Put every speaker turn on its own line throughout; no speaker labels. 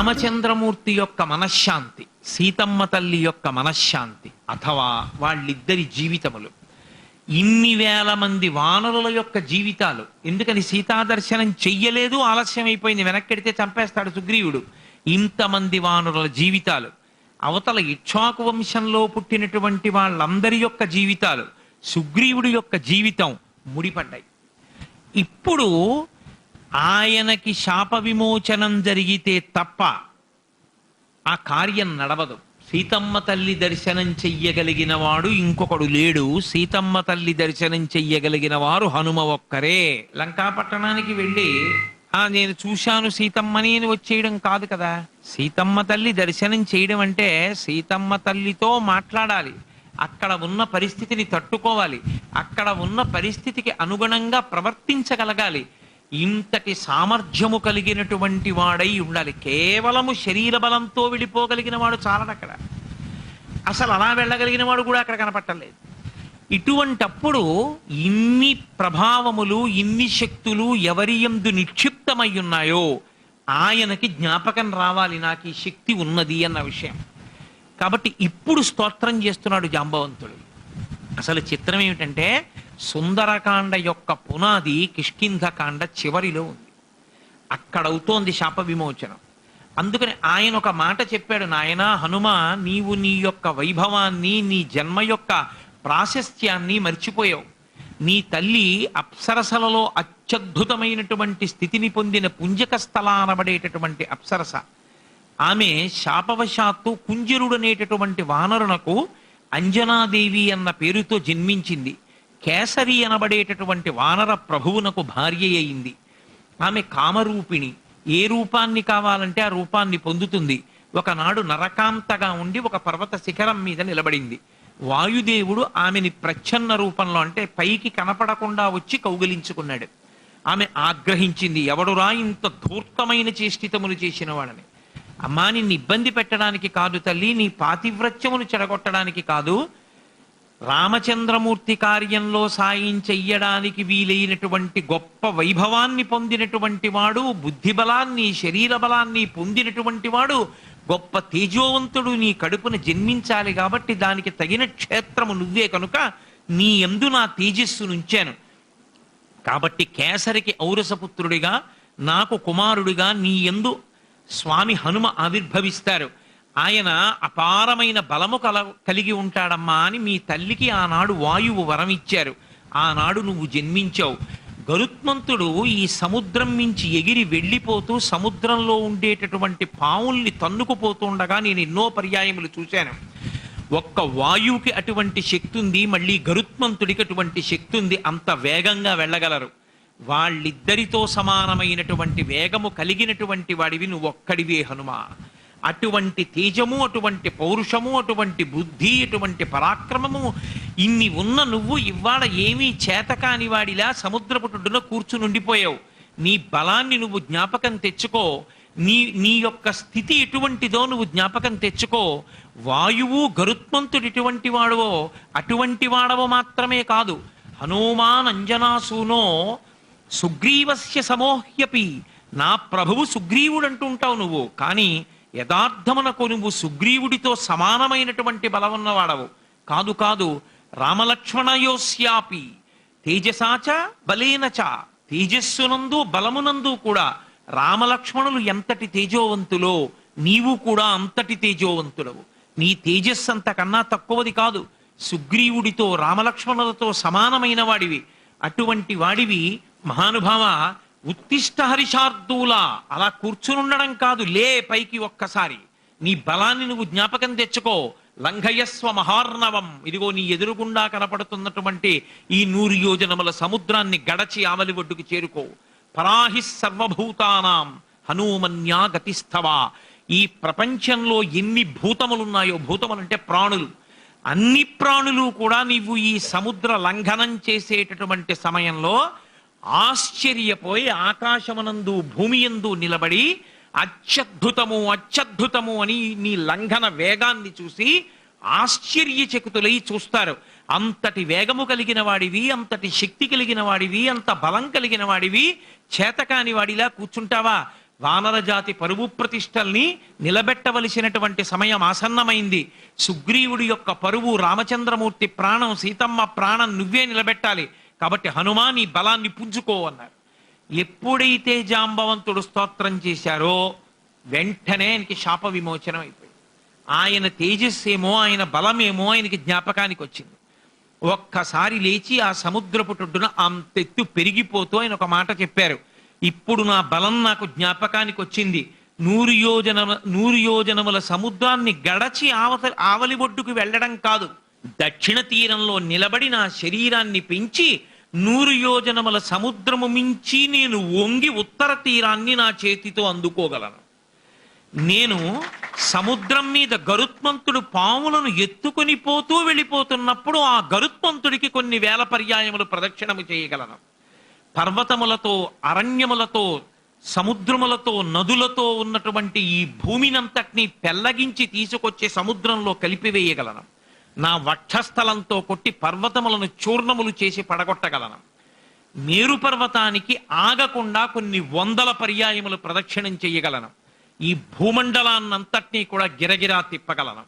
రామచంద్రమూర్తి యొక్క మనశ్శాంతి సీతమ్మ తల్లి యొక్క మనశ్శాంతి అథవా వాళ్ళిద్దరి జీవితములు. ఇన్ని వేల మంది వానరుల యొక్క జీవితాలు. ఎందుకని సీతా దర్శనం చెయ్యలేదు ఆలస్యం అయిపోయింది వెనక్కెడితే చంపేస్తాడు సుగ్రీవుడు. ఇంతమంది వానరుల జీవితాలు. అవతల ఇక్ష్వాకు వంశంలో పుట్టినటువంటి వాళ్ళందరి యొక్క జీవితాలు సుగ్రీవుడి యొక్క జీవితం ముడిపడ్డాయి. ఇప్పుడు ఆయనకి శాప విమోచనం జరిగితే తప్ప ఆ కార్యం నడవదు. సీతమ్మ తల్లి దర్శనం చెయ్యగలిగిన వాడు ఇంకొకడు లేడు. సీతమ్మ తల్లి దర్శనం చెయ్యగలిగిన వారు హనుమ ఒక్కరే. లంకాపట్టణానికి వెళ్ళి ఆ నేను చూశాను సీతమ్మని అని వచ్చేయడం కాదు కదా. సీతమ్మ తల్లి దర్శనం చేయడం అంటే సీతమ్మ తల్లితో మాట్లాడాలి. అక్కడ ఉన్న పరిస్థితిని తట్టుకోవాలి. అక్కడ ఉన్న పరిస్థితికి అనుగుణంగా ప్రవర్తించగలగాలి. ఇంతటి సామర్థ్యము కలిగినటువంటి వాడై ఉండాలి. కేవలము శరీర బలంతో వెళ్ళిపోగలిగిన వాడు చాలనక్కడ అసలు అలా వెళ్ళగలిగిన వాడు కూడా అక్కడ కనపట్టలేదు. ఇటువంటప్పుడు ఇన్ని ప్రభావములు ఇన్ని శక్తులు ఎవరి ఎందు నిక్షిప్తమై ఉన్నాయో ఆయనకి జ్ఞాపకం రావాలి. నాకు ఈ శక్తి ఉన్నది అన్న విషయం. కాబట్టి ఇప్పుడు స్తోత్రం చేస్తున్నాడు జాంబవంతుడు. అసలు చిత్రం ఏమిటంటే సుందరకాండ యొక్క పునాది కిష్కింధకాండ చివరిలో ఉంది. అక్కడ అవుతోంది శాప విమోచనం. అందుకని ఆయన ఒక మాట చెప్పాడు నాయనా హనుమ నీవు నీ యొక్క వైభవాన్ని నీ జన్మ యొక్క ప్రాశస్త్యాన్ని మర్చిపోయావు. నీ తల్లి అప్సరసలలో అత్యద్భుతమైనటువంటి స్థితిని పొందిన పుంజక స్థలానబడేటటువంటి అప్సరస. ఆమె శాపవశాత్తు కుంజరుడనేటటువంటి వానరునకు అంజనాదేవి అన్న పేరుతో జన్మించింది. కేసరి అనబడేటటువంటి వానర ప్రభువునకు భార్య అయింది. ఆమె కామరూపిణి. ఏ రూపాన్ని కావాలంటే ఆ రూపాన్ని పొందుతుంది. ఒకనాడు నరకాంతగా ఉండి ఒక పర్వత శిఖరం మీద నిలబడింది. వాయుదేవుడు ఆమెని ప్రచ్ఛన్న రూపంలో అంటే పైకి కనపడకుండా వచ్చి కౌగిలించుకున్నాడు. ఆమె ఆగ్రహించింది ఎవడురా ఇంత ధూర్తమైన చేష్టితములు చేసిన వాడని? అమ్మా నిన్ను ఇబ్బంది పెట్టడానికి కాదు తల్లి నీ పాతివ్రత్యమును చెడగొట్టడానికి కాదు రామచంద్రమూర్తి కార్యంలో సాయం చెయ్యడానికి వీలైనటువంటి గొప్ప వైభవాన్ని పొందినటువంటి వాడు బుద్ధి బలాన్ని శరీర బలాన్ని పొందినటువంటి వాడు గొప్ప తేజోవంతుడు నీ కడుపున జన్మించాలి కాబట్టి దానికి తగిన క్షేత్రము నువ్వే కనుక నీ ఎందు నా తేజస్సు నుంచాను. కాబట్టి కేసరికి ఔరసపుత్రుడిగా నాకు కుమారుడిగా నీ ఎందు స్వామి హనుమ ఆవిర్భవిస్తారు. ఆయన అపారమైన బలము కల కలిగి ఉంటాడమ్మా అని మీ తల్లికి ఆనాడు వాయువు వరం ఇచ్చారు ఆనాడు నువ్వు జన్మించావు. గరుత్మంతుడు ఈ సముద్రం మించి ఎగిరి వెళ్ళిపోతూ సముద్రంలో ఉండేటటువంటి పావుల్ని తన్నుకుపోతుండగా నేను ఎన్నో పర్యాయములు చూశాను. ఒక్క వాయువుకి అటువంటి శక్తి ఉంది మళ్ళీ గరుత్మంతుడికి అటువంటి శక్తి ఉంది అంత వేగంగా వెళ్ళగలరు. వాళ్ళిద్దరితో సమానమైనటువంటి వేగము కలిగినటువంటి వాడివి నువ్వు ఒక్కడివే హనుమ. అటువంటి తేజము అటువంటి పౌరుషము అటువంటి బుద్ధి అటువంటి పరాక్రమము ఇన్ని ఉన్న నువ్వు ఇవాళ ఏమీ చేతకాని వాడిలా సముద్రపుటుడున కూర్చునుండిపోయావు. నీ బలాన్ని నువ్వు జ్ఞాపకం తెచ్చుకో. నీ నీ యొక్క స్థితి ఎటువంటిదో నువ్వు జ్ఞాపకం తెచ్చుకో. వాయువు గరుత్మంతుడు ఎటువంటి వాడవో అటువంటి వాడవో మాత్రమే కాదు. హనుమాన్ అంజనాసూనో సుగ్రీవస్య సమోహ్యపి. నా ప్రభువు సుగ్రీవుడు అంటుంటావు నువ్వు కానీ యథార్థమునకు నువ్వు సుగ్రీవుడితో సమానమైనటువంటి బలమున్నవాడవు. కాదు కాదు రామలక్ష్మణయోస్యాపి. తేజసాచ బలేనచ తేజస్సునందు బలమునందు కూడా రామలక్ష్మణులు ఎంతటి తేజోవంతులో నీవు కూడా అంతటి తేజోవంతులవు. నీ తేజస్సు అంతకన్నా తక్కువది కాదు సుగ్రీవుడితో రామలక్ష్మణులతో సమానమైన వాడివి అటువంటి వాడివి మహానుభావ ఉత్తిష్ట హరిషార్దూలా అలా కూర్చునుండడం కాదు లే పైకి ఒక్కసారి. నీ బలాన్ని నువ్వు జ్ఞాపకం తెచ్చుకో. లంఘయస్వ మహార్ణవం ఇదిగో నీ ఎదురుగుండా కనపడుతున్నటువంటి ఈ నూరు యోజనముల సముద్రాన్ని గడచి ఆమలి ఒడ్డుకు చేరుకో. పరాహి సర్వభూతానాం హనుమన్యా గతిస్థవా. ఈ ప్రపంచంలో ఎన్ని భూతములున్నాయో భూతములు అంటే ప్రాణులు. అన్ని ప్రాణులు కూడా నీవు ఈ సముద్ర లంఘనం చేసేటటువంటి సమయంలో ఆశ్చర్యపోయి ఆకాశమనందు భూమి యందు నిలబడి అత్యద్భుతము అత్యద్భుతము అని నీ లంఘన వేగాన్ని చూసి ఆశ్చర్యచకుతులై చూస్తారు. అంతటి వేగము కలిగిన వాడివి అంతటి శక్తి కలిగిన వాడివి అంత బలం కలిగిన వాడివి చేతకాని వాడిలా కూర్చుంటావా? వానర జాతి పరువు ప్రతిష్టల్ని నిలబెట్టవలసినటువంటి సమయం ఆసన్నమైంది. సుగ్రీవుడి యొక్క పరువు రామచంద్రమూర్తి ప్రాణం సీతమ్మ ప్రాణం నువ్వే నిలబెట్టాలి. కాబట్టి హనుమా నీ బలాన్ని పుంజుకో అన్నారు. ఎప్పుడైతే జాంబవంతుడు స్తోత్రం చేశారో వెంటనే ఆయనకి శాప విమోచనం అయిపోయింది. ఆయన తేజస్సేమో ఆయన బలమేమో ఆయనకి జ్ఞాపకానికి వచ్చింది. ఒక్కసారి లేచి ఆ సముద్రపు టొడ్డున అంతెత్తు పెరిగిపోతూ ఆయన ఒక మాట చెప్పారు. ఇప్పుడు నా బలం నాకు జ్ఞాపకానికి వచ్చింది. నూరు యోజన నూరు యోజనముల సముద్రాన్ని గడచి ఆవత ఆవలి ఒడ్డుకు వెళ్ళడం కాదు. దక్షిణ తీరంలో నిలబడి నా శరీరాన్ని పెంచి నూరు యోజనముల సముద్రము మించి నేను వంగి ఉత్తర తీరాన్ని నా చేతితో అందుకోగలను. నేను సముద్రం మీద గరుత్మంతుడు పాములను ఎత్తుకొని పోతూ వెళ్ళిపోతున్నప్పుడు ఆ గరుత్మంతుడికి కొన్ని వేల పర్యాయములు ప్రదక్షిణము చేయగలను. పర్వతములతో అరణ్యములతో సముద్రములతో నదులతో ఉన్నటువంటి ఈ భూమినంతటినీ పెల్లగించి తీసుకొచ్చే సముద్రంలో కలిపివేయగలను. నా వక్షస్థలంతో కొట్టి పర్వతములను చూర్ణములు చేసి పడగొట్టగలను. మేరు పర్వతానికి ఆగకుండా కొన్ని వందల పర్యాయములు ప్రదక్షిణం చేయగలను. ఈ భూమండలాన్నంతటినీ కూడా గిరగిరా తిప్పగలను.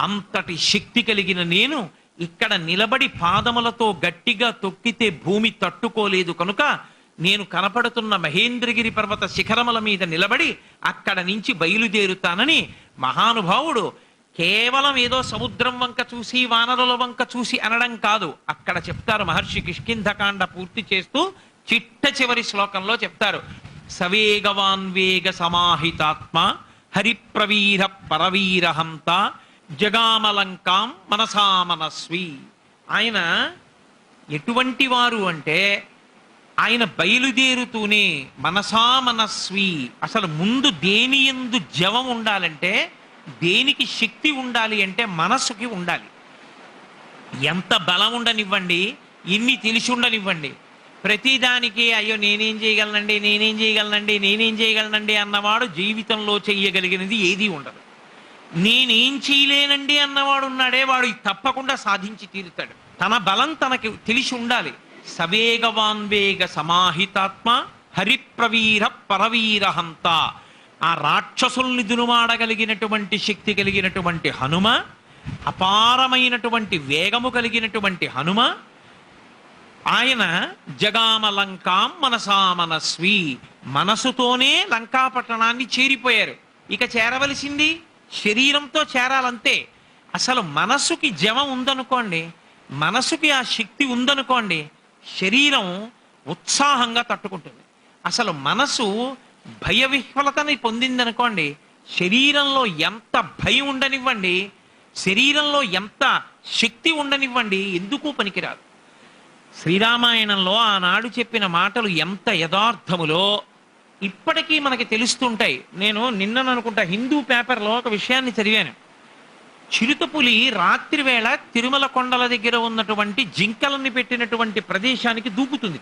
అంతటి శక్తి కలిగిన నేను ఇక్కడ నిలబడి పాదములతో గట్టిగా తొక్కితే భూమి తట్టుకోలేదు కనుక నేను కనపడుతున్న మహేంద్రగిరి పర్వత శిఖరముల మీద నిలబడి అక్కడ నుంచి బయలుదేరుతానని మహానుభావుడు కేవలం ఏదో సముద్రం వంక చూసి వానరుల వంక చూసి అనడం కాదు. అక్కడ చెప్తారు మహర్షి కిష్కింధకాండ పూర్తి చేస్తూ చిట్ట చివరి శ్లోకంలో చెప్తారు. సవేగవాన్ వేగ సమాహితాత్మ హరిప్రవీర పరవీరహంత జగామలంకాం మనసామనస్వి ఆయన ఎటువంటి వారు అంటే ఆయన బయలుదేరుతూనే మనసామనస్వి అసలు ముందు దేని ఎందు జవం ఉండాలంటే దేనికి శక్తి ఉండాలి అంటే మనస్సుకి ఉండాలి. ఎంత బలం ఉండనివ్వండి ఇన్ని తెలిసి ఉండనివ్వండి. ప్రతిదానికి అయ్యో నేనేం చేయగలనండి నేనేం చేయగలనండి నేనేం చేయగలనండి అన్నవాడు జీవితంలో చెయ్యగలిగినది ఏదీ ఉండదు. నేనేం చేయలేనండి అన్నవాడు ఉన్నాడే వాడు తప్పకుండా సాధించి తీరుతాడు. తన బలం తనకి తెలిసి ఉండాలి. సవేగవాన్వేగ సమాహితాత్మ హరిప్రవీర పరవీరహంత. ఆ రాక్షసుల్ని దునుమాడగలిగినటువంటి శక్తి కలిగినటువంటి హనుమ అపారమైనటువంటి వేగము కలిగినటువంటి హనుమ ఆయన జగామ లంకాం మనసా మనసుతోనే లంకా పట్టణాన్ని చేరిపోయారు. ఇక చేరవలసింది శరీరంతో చేరాలంతే. అసలు మనసుకి జమ ఉందనుకోండి మనసుకి ఆ శక్తి ఉందనుకోండి శరీరం ఉత్సాహంగా తట్టుకుంటుంది. అసలు మనసు భయ విహ్వలతని పొందిందనుకోండి శరీరంలో ఎంత భయం ఉండనివ్వండి శరీరంలో ఎంత శక్తి ఉండనివ్వండి ఎందుకు పనికిరాదు. శ్రీరామాయణంలో ఆనాడు చెప్పిన మాటలు ఎంత యథార్థములో ఇప్పటికీ మనకి తెలుస్తుంటాయి. నేను నిన్న అనుకుంటా హిందూ పేపర్లో ఒక విషయాన్ని చదివాను. చిరుతపులి రాత్రి వేళ తిరుమల కొండల దగ్గర ఉన్నటువంటి జింకలని పెట్టినటువంటి ప్రదేశానికి దూకుతుంది.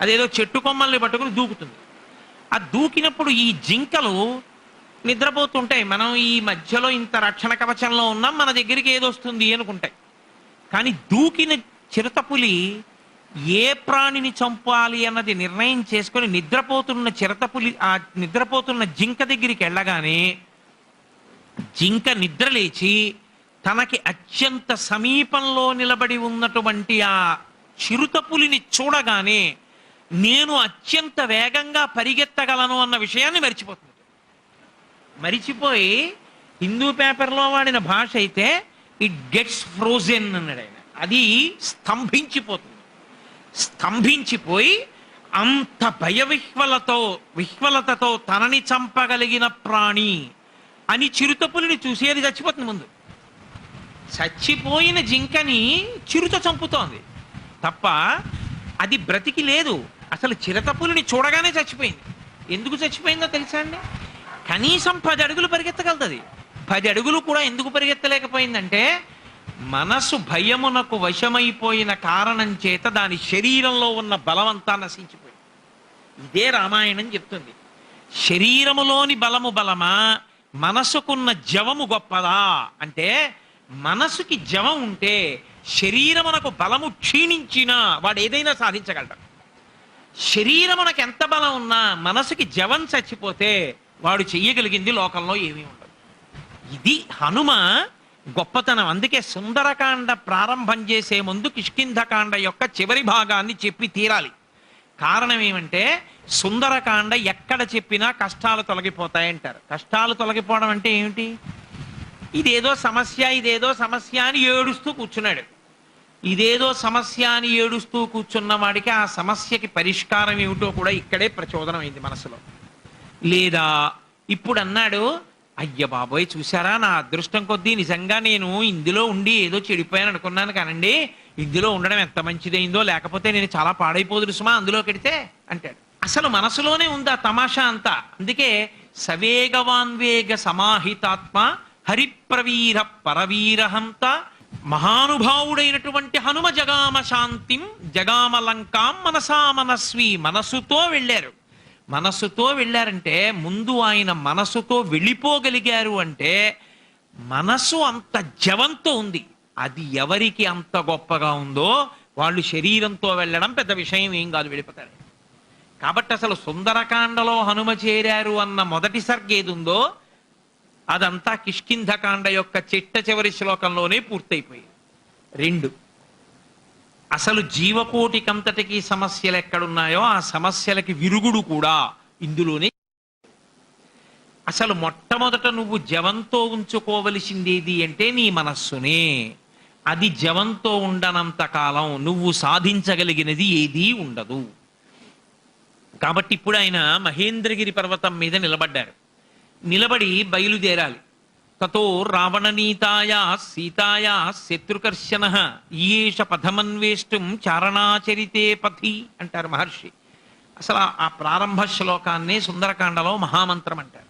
అదేదో చెట్టు కొమ్మల్ని పట్టుకుని దూకుతుంది. ఆ దూకినప్పుడు ఈ జింకలు నిద్రపోతుంటాయి మనం ఈ మధ్యలో ఇంత రక్షణ కవచంలో ఉన్నాం మన దగ్గరికి ఏదొస్తుంది అనుకుంటాయి. కానీ దూకిన చిరుతపులి ఏ ప్రాణిని చంపాలి అన్నది నిర్ణయం చేసుకొని నిద్రపోతున్న చిరతపులి ఆ నిద్రపోతున్న జింక దగ్గరికి వెళ్ళగానే జింక నిద్రలేచి తనకి అత్యంత సమీపంలో నిలబడి ఉన్నటువంటి ఆ చిరుతపులిని చూడగానే నేను అత్యంత వేగంగా పరిగెత్తగలను అన్న విషయాన్ని మర్చిపోతుంది మరిచిపోయి హిందూ పేపర్లో వాడిన భాష అయితే ఇట్ గెట్స్ ఫ్రోజెన్ అన్నాడు ఆయన. అది స్తంభించిపోతుంది. స్తంభించిపోయి అంత భయ విహ్వలతో విహ్వలతతో తనని చంపగలిగిన ప్రాణి అని చిరుతపులిని చూసి అది చచ్చిపోతుంది ముందు. చచ్చిపోయిన జింకని చిరుత చంపుతోంది. తప్ప అది బ్రతికి లేదు. అసలు చిరతపులిని చూడగానే చచ్చిపోయింది. ఎందుకు చచ్చిపోయిందో తెలుసా అండి? కనీసం పది అడుగులు పరిగెత్తగలుగుతుంది పది అడుగులు కూడా ఎందుకు పరిగెత్తలేకపోయిందంటే మనసు భయమునకు వశమైపోయిన కారణం చేత దాని శరీరంలో ఉన్న బలమంతా నశించిపోయింది. ఇదే రామాయణం చెప్తుంది. శరీరములోని బలము బలమా మనసుకున్న జవము గొప్పదా? అంటే మనసుకి జవం ఉంటే శరీరమునకు బలము క్షీణించినా వాడు ఏదైనా సాధించగలడు. శరీరమునకు ఎంత బలం ఉన్నా మనసుకి జవం చచ్చిపోతే వాడు చెయ్యగలిగింది లోకంలో ఏమీ ఉండదు. ఇది హనుమ గొప్పతనం. అందుకే సుందరకాండ ప్రారంభం చేసే ముందు కిష్కింధకాండ యొక్క చివరి భాగాన్ని చెప్పి తీరాలి. కారణం ఏమంటే సుందరకాండ ఎక్కడ చెప్పినా కష్టాలు తొలగిపోతాయంటారు. కష్టాలు తొలగిపోవడం అంటే ఏమిటి? ఇదేదో సమస్య ఇదేదో సమస్య అని ఏడుస్తూ కూర్చున్నాడు. ఇదేదో సమస్య అని ఏడుస్తూ కూర్చున్న వాడికి ఆ సమస్యకి పరిష్కారం ఏమిటో కూడా ఇక్కడే ప్రచోదనం అయింది మనసులో. లేదా ఇప్పుడు అన్నాడు అయ్య బాబోయ్ చూసారా నా అదృష్టం కొద్దీ నిజంగా నేను ఇందులో ఉండి ఏదో చెడిపోయాను అనుకున్నాను కానండి. ఇందులో ఉండడం ఎంత మంచిదైందో లేకపోతే నేను చాలా పాడైపోదు సుమా అందులో కెడితే? అంటాడు. అసలు మనసులోనే ఉందా తమాషా అంతా? అందుకే సవేగవాన్వేగ సమాహితాత్మ హరిప్రవీర పరవీరహంత మహానుభావుడైనటువంటి హనుమ జగామ శాంతిం జగామ లంకాం మనసా మనస్వి మనసుతో వెళ్ళారు. మనసుతో వెళ్ళారంటే ముందు ఆయన మనసుతో వెళ్ళిపోగలిగారు అంటే మనసు అంత జవంతో ఉంది. అది ఎవరికి అంత గొప్పగా ఉందో వాళ్ళు శరీరంతో వెళ్ళడం పెద్ద విషయం ఏం కాదు వెళ్ళిపోతారు. కాబట్టి అసలు సుందరకాండలో హనుమ చేరారు అన్న మొదటి సర్గ ఏది ఉందో అదంతా కిష్కింధకాండ యొక్క చిట్ట చివరి శ్లోకంలోనే పూర్తయిపోయింది. రెండు అసలు జీవకోటికంతటికి సమస్యలు ఎక్కడున్నాయో ఆ సమస్యలకి విరుగుడు కూడా ఇందులోనే. అసలు మొట్టమొదట నువ్వు జవంతో ఉంచుకోవలసిందేది అంటే నీ మనస్సునే. అది జవంతో ఉండనంత కాలం నువ్వు సాధించగలిగినది ఏదీ ఉండదు. కాబట్టి ఇప్పుడు ఆయన మహేంద్రగిరి పర్వతం మీద నిలబడ్డారు. నిలబడి బయలుదేరాలి. తతో రావణనీతాయా సీతాయా శత్రుకర్షణ ఈయేష పథమన్వేష్టం చారణాచరితే పథి అంటారు మహర్షి. అసలు ఆ- ప్రారంభ శ్లోకాన్నే సుందరకాండలో మహామంత్రం అంటారు.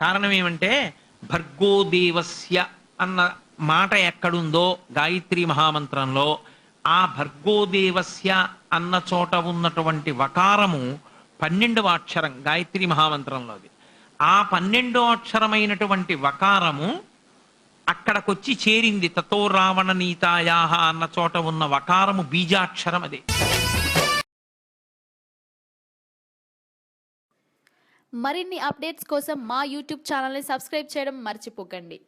కారణం ఏమంటే భర్గోదేవస్య అన్న మాట ఎక్కడుందో గాయత్రి మహామంత్రంలో ఆ భర్గోదేవస్య అన్న చోట ఉన్నటువంటి వకారము పన్నెండవ అక్షరం గాయత్రి మహామంత్రంలోది. ఆ పన్నెండో అక్షరమైనటువంటి వకారము అక్కడకొచ్చి చేరింది. తతో రావణ నీతాయాహ అన్న చోట ఉన్న వకారము బీజాక్షరం అదే.
మరిన్ని అప్డేట్స్ కోసం మా యూట్యూబ్ ఛానల్ని సబ్స్క్రైబ్ చేయడం మర్చిపోకండి.